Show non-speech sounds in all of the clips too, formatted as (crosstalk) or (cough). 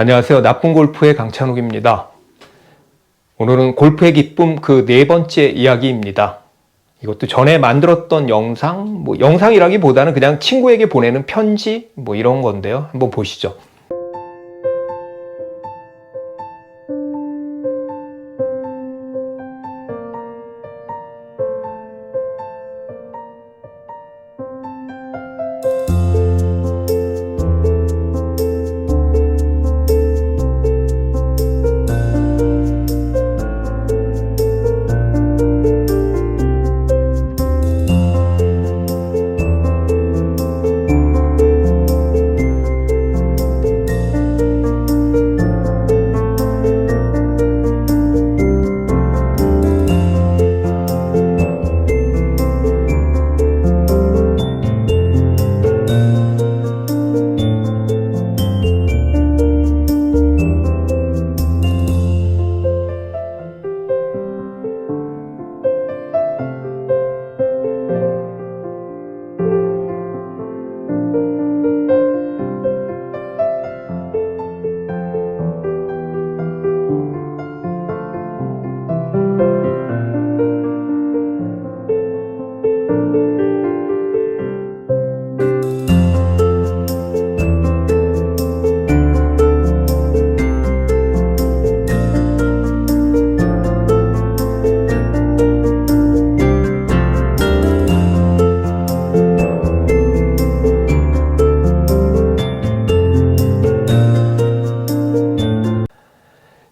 안녕하세요. 나쁜 골프의 강찬욱입니다. 오늘은 골프의 기쁨 그 네 번째 이야기입니다. 이것도 전에 만들었던 영상, 뭐 영상이라기보다는 그냥 친구에게 보내는 편지 뭐 이런 건데요. 한번 보시죠.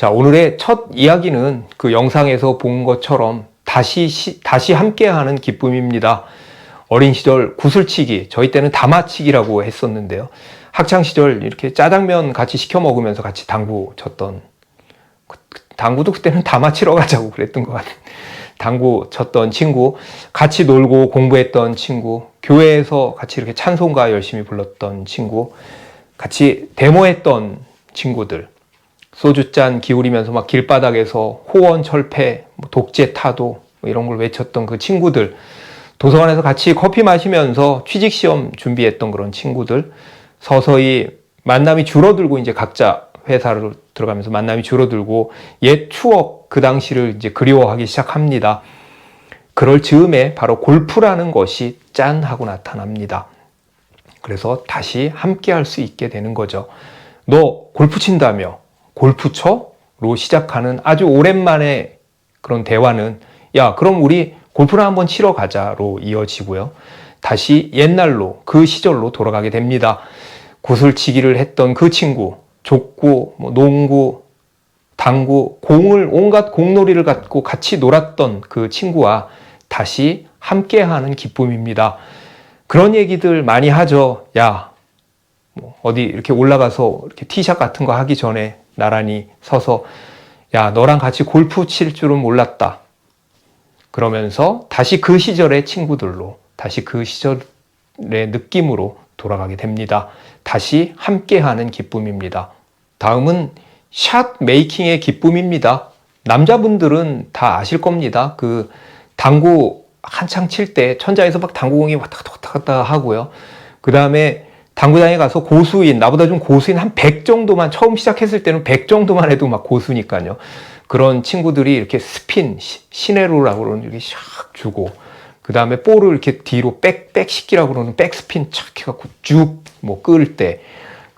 자, 오늘의 첫 이야기는 그 영상에서 본 것처럼 다시, 시- 다시 함께하는 기쁨입니다. 어린 시절 구슬치기, 저희 때는 다마치기라고 했었는데요. 학창 시절 이렇게 짜장면 같이 시켜 먹으면서 같이 당구 쳤던, 그- 그 당구도 그때는 다마치러 가자고 그랬던 것 같아요. (laughs) 당구 쳤던 친구, 같이 놀고 공부했던 친구, 교회에서 같이 이렇게 찬송가 열심히 불렀던 친구, 같이 데모했던 친구들, 소주잔 기울이면서 막 길바닥에서 호원 철폐, 뭐 독재 타도 뭐 이런 걸 외쳤던 그 친구들, 도서관에서 같이 커피 마시면서 취직 시험 준비했던 그런 친구들, 서서히 만남이 줄어들고 이제 각자 회사로 들어가면서 만남이 줄어들고 옛 추억 그 당시를 이제 그리워하기 시작합니다. 그럴 즈음에 바로 골프라는 것이 짠 하고 나타납니다. 그래서 다시 함께 할 수 있게 되는 거죠. 너 골프 친다며? 골프 쳐? 로 시작하는 아주 오랜만에 그런 대화는 야, 그럼 우리 골프나 한번 치러 가자로 이어지고요. 다시 옛날로 그 시절로 돌아가게 됩니다. 구슬치기를 했던 그 친구, 족구, 뭐 농구, 당구, 공을 온갖 공놀이를 갖고 같이 놀았던 그 친구와 다시 함께하는 기쁨입니다. 그런 얘기들 많이 하죠. 야, 뭐 어디 이렇게 올라가서 이렇게 티샷 같은 거 하기 전에 나란히 서서 야, 너랑 같이 골프 칠 줄은 몰랐다. 그러면서 다시 그 시절의 친구들로 다시 그 시절의 느낌으로 돌아가게 됩니다. 다시 함께하는 기쁨입니다. 다음은 샷 메이킹의 기쁨입니다. 남자분들은 다 아실 겁니다. 그 당구 한창 칠 때 천장에서 막 당구공이 왔다 갔다 왔다 갔다 하고요. 그 다음에 당구장에 가서 고수인, 나보다 좀 고수인 한 100 정도만, 처음 시작했을 때는 100 정도만 해도 막 고수니까요. 그런 친구들이 이렇게 스핀, 시- 시네로라고 그러는 이렇게 샥 주고, 그 다음에 볼을 이렇게 뒤로 백, 백시키라고 그러는 백스핀 착 해갖고 쭉 뭐 끌 때,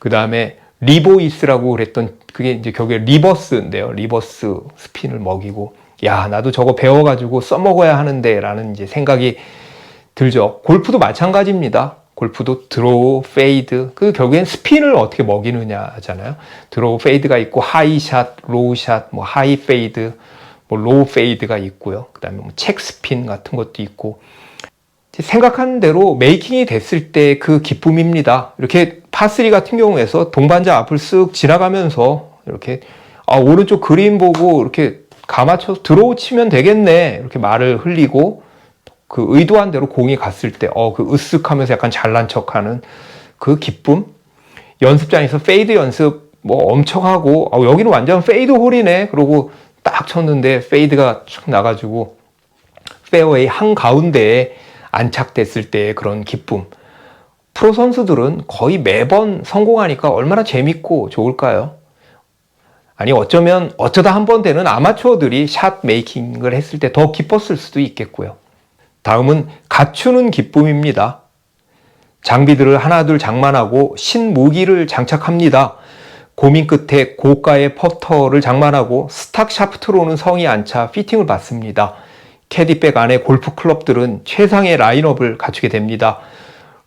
그 다음에 리보이스라고 그랬던 그게 이제 결국에 리버스인데요. 리버스 스핀을 먹이고, 야, 나도 저거 배워가지고 써먹어야 하는데 라는 이제 생각이 들죠. 골프도 마찬가지입니다. 골프도 드로우, 페이드, 그 결국엔 스핀을 어떻게 먹이느냐 하잖아요. 드로우, 페이드가 있고 하이샷, 로우샷, 뭐 하이 페이드, 뭐 로우 페이드가 있고요. 그다음에 뭐 책 스핀 같은 것도 있고 생각하는 대로 메이킹이 됐을 때 그 기쁨입니다. 이렇게 파3 같은 경우에서 동반자 앞을 쓱 지나가면서 이렇게 아, 오른쪽 그림 보고 이렇게 감아쳐 들어오 치면 되겠네. 이렇게 말을 흘리고 그 의도한 대로 공이 갔을 때, 어, 그 으쓱하면서 약간 잘난 척 하는 그 기쁨? 연습장에서 페이드 연습 뭐 엄청 하고, 어, 여기는 완전 페이드 홀이네. 그러고 딱 쳤는데 페이드가 촥 나가지고 페어웨이 한 가운데에 안착됐을 때의 그런 기쁨. 프로 선수들은 거의 매번 성공하니까 얼마나 재밌고 좋을까요? 아니 어쩌면 어쩌다 한 번 되는 아마추어들이 샷 메이킹을 했을 때 더 기뻤을 수도 있겠고요. 다음은 갖추는 기쁨입니다. 장비들을 하나둘 장만하고 신무기를 장착합니다. 고민 끝에 고가의 퍼터를 장만하고 스탁 샤프트로는 성이 안 차 피팅을 받습니다. 캐디백 안에 골프 클럽들은 최상의 라인업을 갖추게 됩니다.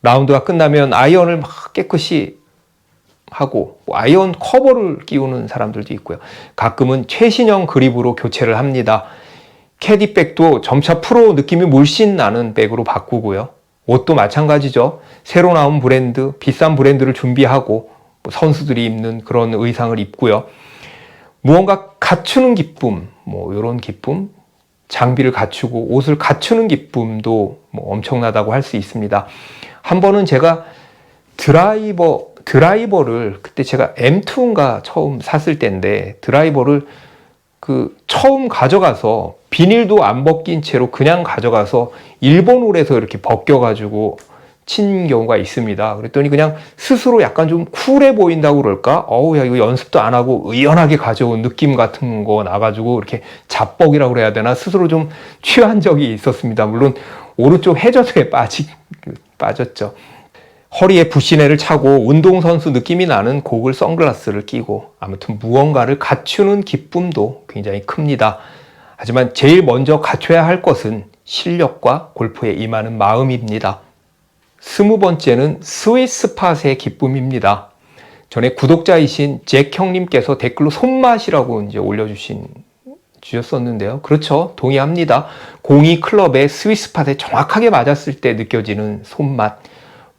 라운드가 끝나면 아이언을 막 깨끗이 하고 뭐 아이언 커버를 끼우는 사람들도 있고요. 가끔은 최신형 그립으로 교체를 합니다. 캐디백도 점차 프로 느낌이 물씬 나는 백으로 바꾸고요. 옷도 마찬가지죠. 새로 나온 브랜드, 비싼 브랜드를 준비하고 뭐 선수들이 입는 그런 의상을 입고요. 무언가 갖추는 기쁨, 뭐 이런 기쁨, 장비를 갖추고 옷을 갖추는 기쁨도 뭐 엄청나다고 할 수 있습니다. 한 번은 제가 드라이버 드라이버를 그때 제가 M2인가 처음 샀을 때인데 드라이버를 그 처음 가져가서 비닐도 안 벗긴 채로 그냥 가져가서 일본 홀에서 이렇게 벗겨가지고 친 경우가 있습니다. 그랬더니 그냥 스스로 약간 좀 쿨해 보인다고 그럴까? 어우, 야, 이거 연습도 안 하고 의연하게 가져온 느낌 같은 거 나가지고 이렇게 잡벅이라고 그래야 되나? 스스로 좀 취한 적이 있었습니다. 물론 오른쪽 해저드에 (laughs) 빠지, 빠졌죠. 허리에 부시네를 차고 운동선수 느낌이 나는 고글 선글라스를 끼고 아무튼 무언가를 갖추는 기쁨도 굉장히 큽니다. 하지만 제일 먼저 갖춰야 할 것은 실력과 골프에 임하는 마음입니다. 스무 번째는 스위스 팟의 기쁨입니다. 전에 구독자이신 잭 형님께서 댓글로 손맛이라고 이제 올려주신 주셨었는데요. 그렇죠. 동의합니다. 공이 클럽의 스위스 팟에 정확하게 맞았을 때 느껴지는 손맛.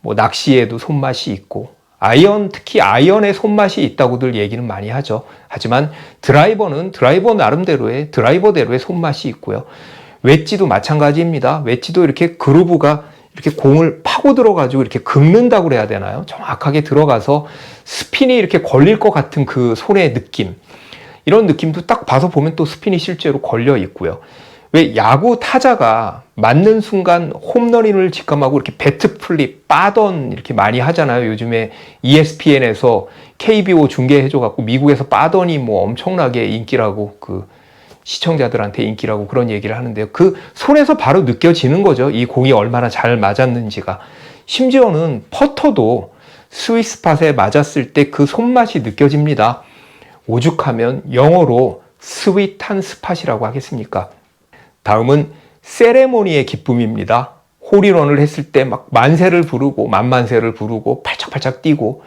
뭐 낚시에도 손맛이 있고 아이언 특히 아이언의 손맛이 있다고들 얘기는 많이 하죠. 하지만 드라이버는 드라이버 나름대로의 드라이버대로의 손맛이 있고요. 웨지도 마찬가지입니다. 웨지도 이렇게 그루브가 이렇게 공을 파고 들어가지고 이렇게 긁는다고 그래야 되나요? 정확하게 들어가서 스핀이 이렇게 걸릴 것 같은 그 손의 느낌. 이런 느낌도 딱 봐서 보면 또 스핀이 실제로 걸려 있고요. 왜 야구 타자가 맞는 순간 홈런인을 직감하고 이렇게 배트 플립 빠던 이렇게 많이 하잖아요. 요즘에 ESPN에서 KBO 중계해줘 갖고 미국에서 빠던이 뭐 엄청나게 인기라고 그 시청자들한테 인기라고 그런 얘기를 하는데요. 그 손에서 바로 느껴지는 거죠. 이 공이 얼마나 잘 맞았는지가. 심지어는 퍼터도 스위스팟에 맞았을 때 그 손맛이 느껴집니다. 오죽하면 영어로 스윗한 스팟이라고 하겠습니까? 다음은 세레모니의 기쁨입니다. 홀인원을 했을 때 막 만세를 부르고 만만세를 부르고 팔짝팔짝 뛰고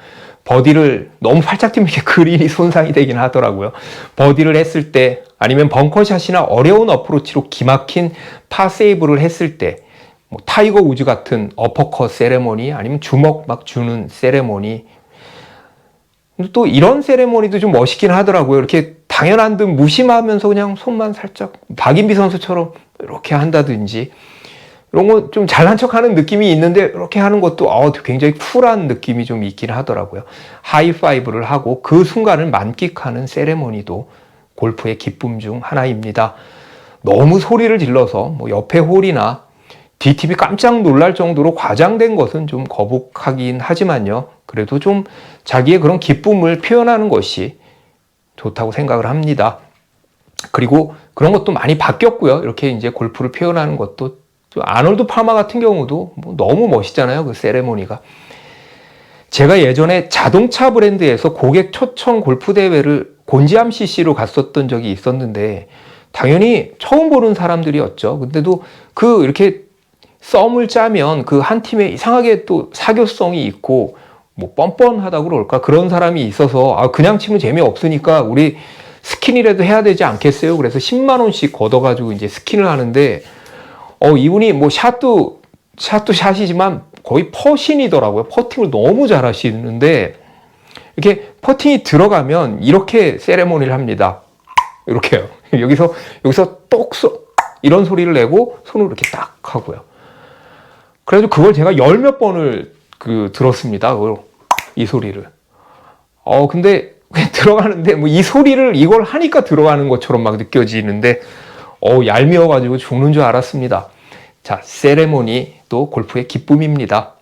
버디를 너무 팔짝 뛰면 이렇게 그린이 손상이 되긴 하더라고요. 버디를 했을 때 아니면 벙커샷이나 어려운 어프로치로 기막힌 파세이브를 했을 때 뭐 타이거 우즈 같은 어퍼컷 세레모니 아니면 주먹 막 주는 세레모니 또 이런 세레모니도 좀 멋있긴 하더라고요. 이렇게 당연한 듯 무심하면서 그냥 손만 살짝 박인비 선수처럼 이렇게 한다든지 이런 거 좀 잘난 척 하는 느낌이 있는데 이렇게 하는 것도 어, 굉장히 쿨한 느낌이 좀 있긴 하더라고요. 하이파이브를 하고 그 순간을 만끽하는 세레모니도 골프의 기쁨 중 하나입니다. 너무 소리를 질러서 뭐 옆에 홀이나 DTV 깜짝 놀랄 정도로 과장된 것은 좀 거북하긴 하지만요. 그래도 좀 자기의 그런 기쁨을 표현하는 것이 좋다고 생각을 합니다. 그리고 그런 것도 많이 바뀌었고요. 이렇게 이제 골프를 표현하는 것도 또 아놀드 파마 같은 경우도 뭐 너무 멋있잖아요. 그 세레모니가. 제가 예전에 자동차 브랜드에서 고객 초청 골프 대회를 곤지암 CC로 갔었던 적이 있었는데 당연히 처음 보는 사람들이었죠. 근데도 그 이렇게 썸을 짜면 그 한 팀에 이상하게 또 사교성이 있고 뭐 뻔뻔하다고 그럴까 그런 사람이 있어서 아 그냥 치면 재미없으니까 우리 스킨이라도 해야 되지 않겠어요? 그래서 10만 원씩 걷어 가지고 이제 스킨을 하는데 어 이분이 뭐 샷도 샷도 샷이지만 거의 퍼신이더라고요. 퍼팅을 너무 잘하시는데 이렇게 퍼팅이 들어가면 이렇게 세레모니를 합니다. 이렇게요. (laughs) 여기서 여기서 똑 쏘, 이런 소리를 내고 손을 이렇게 딱 하고요. 그래서 그걸 제가 열 몇 번을 그 들었습니다. 이 소리를. 어 근데 (laughs) 들어가는데 뭐 이 소리를 이걸 하니까 들어가는 것처럼 막 느껴지는데 어 얄미워 가지고 죽는 줄 알았습니다. 자 세레모니도 골프의 기쁨입니다.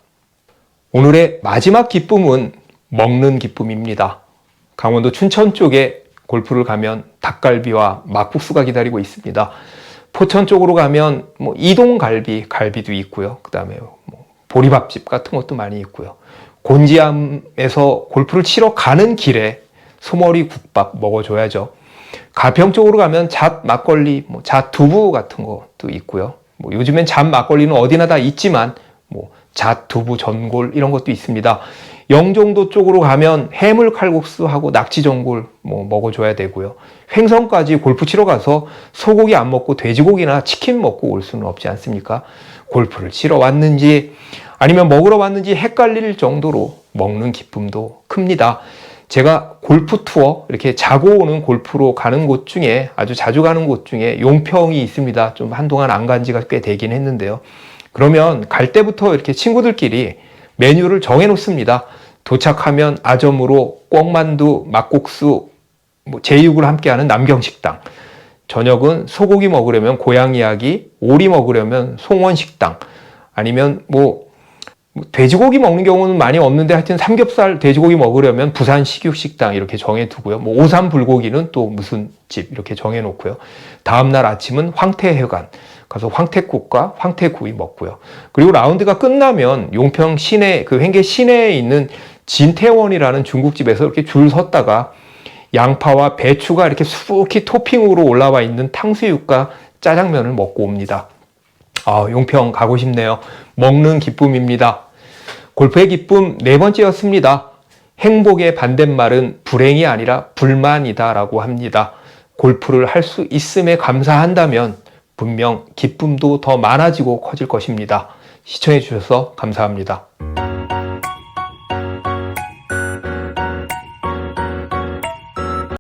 오늘의 마지막 기쁨은 먹는 기쁨입니다. 강원도 춘천 쪽에 골프를 가면 닭갈비와 막국수가 기다리고 있습니다. 포천 쪽으로 가면 뭐 이동갈비, 갈비도 있고요. 그다음에 뭐 보리밥집 같은 것도 많이 있고요. 곤지암에서 골프를 치러 가는 길에 소머리 국밥 먹어줘야죠. 가평 쪽으로 가면 잣 막걸리, 뭐 잣 두부 같은 것도 있고요. 뭐 요즘엔 잣 막걸리는 어디나 다 있지만 뭐잣 두부 전골 이런 것도 있습니다. 영종도 쪽으로 가면 해물 칼국수하고 낙지 전골 뭐 먹어줘야 되고요. 횡성까지 골프 치러 가서 소고기 안 먹고 돼지고기나 치킨 먹고 올 수는 없지 않습니까? 골프를 치러 왔는지 아니면 먹으러 왔는지 헷갈릴 정도로 먹는 기쁨도 큽니다. 제가 골프 투어 이렇게 자고 오는 골프로 가는 곳 중에 아주 자주 가는 곳 중에 용평이 있습니다. 좀 한동안 안 간 지가 꽤 되긴 했는데요. 그러면 갈 때부터 이렇게 친구들끼리 메뉴를 정해 놓습니다. 도착하면 아점으로 꿩만두, 막국수, 뭐 제육을 함께하는 남경식당. 저녁은 소고기 먹으려면 고향 이야기, 오리 먹으려면 송원식당. 아니면 뭐뭐 돼지고기 먹는 경우는 많이 없는데 하여튼 삼겹살 돼지고기 먹으려면 부산 식육식당 이렇게 정해 두고요. 뭐 오삼 불고기는 또 무슨 집 이렇게 정해 놓고요. 다음 날 아침은 황태회관 가서 황태국과 황태구이 먹고요. 그리고 라운드가 끝나면 용평 시내 그 횡계 시내에 있는 진태원이라는 중국집에서 이렇게 줄 섰다가 양파와 배추가 이렇게 수북히 토핑으로 올라와 있는 탕수육과 짜장면을 먹고 옵니다. 아, 용평 가고 싶네요. 먹는 기쁨입니다. 골프의 기쁨 네 번째였습니다. 행복의 반대말은 불행이 아니라 불만이다라고 합니다. 골프를 할 수 있음에 감사한다면 분명 기쁨도 더 많아지고 커질 것입니다. 시청해 주셔서 감사합니다.